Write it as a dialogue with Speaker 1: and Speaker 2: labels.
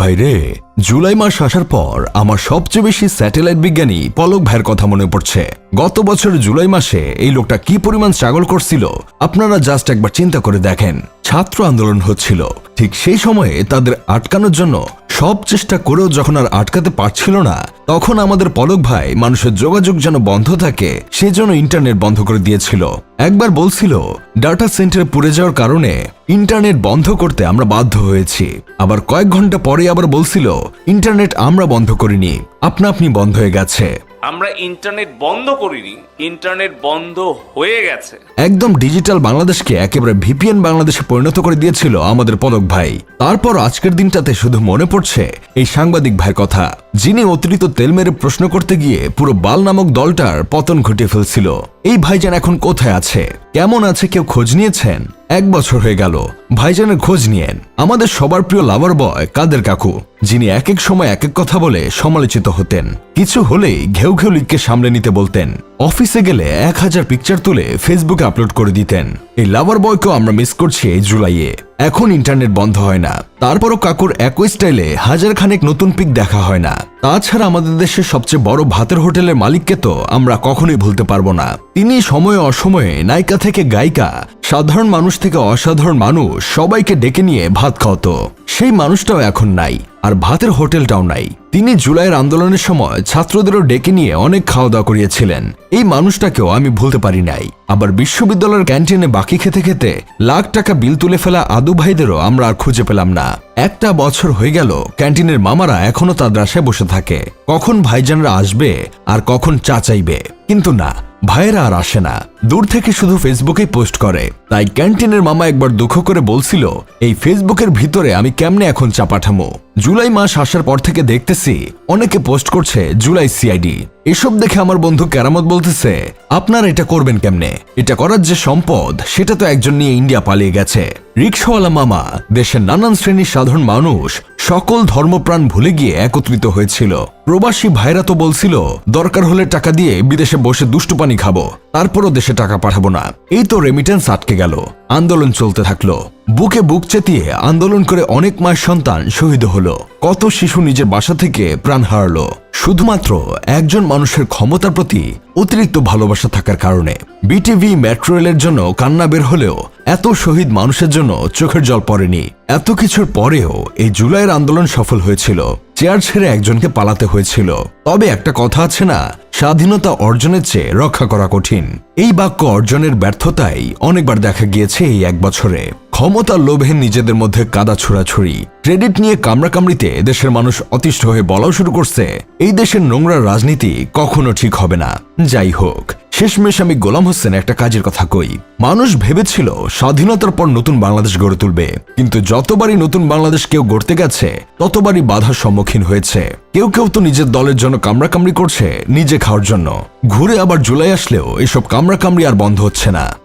Speaker 1: ভাইরে, জুলাই মাস আসার পর আমার সবচেয়ে বেশি স্যাটেলাইট বিজ্ঞানী পলক ভাইয়ের কথা মনে পড়ছে। গত বছর জুলাই মাসে এই লোকটা কি পরিমাণ স্ট্রাগল করছিল, আপনারা জাস্ট একবার চিন্তা করে দেখেন। ছাত্র আন্দোলন হচ্ছিল। ঠিক সেই সময়ে তাদের আটকানোর জন্য সব চেষ্টা করেও যখন আর আটকাতে পারছিল না, তখন আমাদের পলক ভাই মানুষের যোগাযোগ যেন বন্ধ থাকে সেজন্য ইন্টারনেট বন্ধ করে দিয়েছিল। একবার বলছিল ডাটা সেন্টার পুড়ে যাওয়ার কারণে ইন্টারনেট বন্ধ করতে আমরা বাধ্য হয়েছি। আবার কয়েক ঘণ্টা পরে আবার বলছিল, ইন্টারনেট আমরা বন্ধ করিনি। আপনা আপনি বন্ধ হয়ে গেছে।
Speaker 2: আমরা ইন্টারনেট বন্ধ করিনি, ইন্টারনেট বন্ধ হয়ে গেছে।
Speaker 1: একদম ডিজিটাল বাংলাদেশকে একেবারে ভিপিএন বাংলাদেশে পরিণত করে দিয়েছিল আমাদের পদক ভাই। তারপর আজকের দিনটাতে শুধু মনে পড়ছে এই সাংবাদিক ভাই কথা। যিনি অতিরিক্ত তেল মেরে প্রশ্ন করতে গিয়ে পুরো বাল নামক দলটার পতন ঘটিয়ে ফেলছিল। এই ভাইজান এখন কোথায় আছে? কেমন আছে কেউ খোঁজ নিয়েছেন? এক বছর হয়ে গেল। ভাইজানের খোঁজ নিয়েন। আমাদের সবার প্রিয় লাভার বয় কাদের কাকু? যিনি এক এক সময় এক এক কথা বলে সমালোচিত হতেন। কিছু হলেই ঘেউ ঘেউ লিখকে সামলে নিতে বলতেন। অফিসে গেলে এক হাজার পিকচার তুলে ফেসবুকে আপলোড করে দিতেন। এই লাভার বয়কেও আমরা মিস করছি এই জুলাইয়ে। এখন ইন্টারনেট বন্ধ হয় না। তারপরও কাকুর একই স্টাইলে হাজার খানেক নতুন পিক দেখা হয় না। তাছাড়া আমাদের দেশের সবচেয়ে বড় ভাতের হোটেলের মালিককে তো আমরা কখনোই ভুলতে পারব না। তিনি সময়ে অসময়ে নায়িকা থেকে গায়িকা, সাধারণ মানুষ থেকে অসাধারণ মানুষ সবাইকে ডেকে নিয়ে ভাত খাওয়াতো। সেই মানুষটাও এখন নাই, আর ভাতের হোটেলটাও নাই। তিনি জুলাইয়ের আন্দোলনের সময় ছাত্রদেরও ডেকে নিয়ে অনেক খাওয়া দাওয়া করিয়েছিলেন। এই মানুষটাকেও আমি ভুলতে পারি নাই। আবার বিশ্ববিদ্যালয়ের ক্যান্টিনে বাকি খেতে খেতে লাখ টাকা বিল তুলে ফেলা আদু ভাইদেরও আমরা আর খুঁজে পেলাম না। একটা বছর হয়ে গেল, ক্যান্টিনের মামারা এখনও তাদের আশায় বসে থাকে। কখন ভাইজানরা আসবে আর কখন চা চাইবে? কিন্তু না ভাইয়েরা আর আসে না। দূর থেকে শুধু ফেসবুকেই পোস্ট করে। তাই ক্যান্টিনের মামা একবার দুঃখ করে বলছিল, এই ফেসবুকের ভিতরে আমি কেমনে এখন চা পাঠামো? জুলাই মাস আসার পর থেকে দেখতেছি, অনেকে পোস্ট করছে, জুলাই সিআইডি। এসব দেখে আমার বন্ধু কেরামত বলতেছে, আপনারা এটা করবেন কেমনে? এটা করার যে সম্পদ, সেটা তো একজন নিয়ে ইন্ডিয়া পালিয়ে গেছে। রিক্সাওয়ালা মামা, দেশের নানান শ্রেণির সাধারণ মানুষ সকল ধর্মপ্রাণ ভুলে গিয়ে একত্রিত হয়েছিল। প্রবাসী ভাইরা তো বলছিল, দরকার হলে টাকা দিয়ে বিদেশে বসে দুষ্টু পানি খাব, তারপরও দেশে টাকা পাঠাবো না। এই তো রেমিটেন্স আটকে গেল। আন্দোলন চলতে থাকল। বুকে বুক চেতিয়ে আন্দোলন করে অনেক মায়ের সন্তান শহীদ হলো। কত শিশু নিজের বাসা থেকে প্রাণ হারালো। শুধুমাত্র একজন মানুষের ক্ষমতার প্রতি অতিরিক্ত ভালোবাসা থাকার কারণে। বিটিভি মেট্রো রেলের জন্য কান্না বের হলেও এত শহীদ মানুষের জন্য চোখের জল পড়েনি। এত কিছুর পরেও এই জুলাইয়ের আন্দোলন সফল হয়েছিল। চেয়ার ছেড়ে একজনকে পালাতে হয়েছিল। তবে একটা কথা আছে না, স্বাধীনতা অর্জনের চেয়ে রক্ষা করা কঠিন। এই বাক্য অর্জনের ব্যর্থতাই অনেকবার দেখা গিয়েছে এই এক বছরে। ক্ষমতার লোভে নিজেদের মধ্যে কাদা ছোড়াছুড়ি। ক্রেডিট নিয়ে কামড়াকামড়িতে দেশের মানুষ অতিষ্ঠ হয়ে বলাও শুরু করছে। এই দেশের নোংরা রাজনীতি কখনো ঠিক হবে না। যাই হোক শেষমেশ আমি গোলাম হোসেন একটা কাজের কথা কই। মানুষ ভেবেছিল স্বাধীনতার পর নতুন বাংলাদেশ গড়ে তুলবে। কিন্তু যতবারই নতুন বাংলাদেশ কেউ গড়তে গেছে, ততবারই বাধার সম্মুখীন হয়েছে। কেউ কেউ তো নিজের দলের জন্য কামড়াকামড়ি করছে, নিজে খাওয়ার জন্য। ঘুরে আবার জুলাই আসলেও এসব কামড়াকামড়ি আর বন্ধ হচ্ছে না।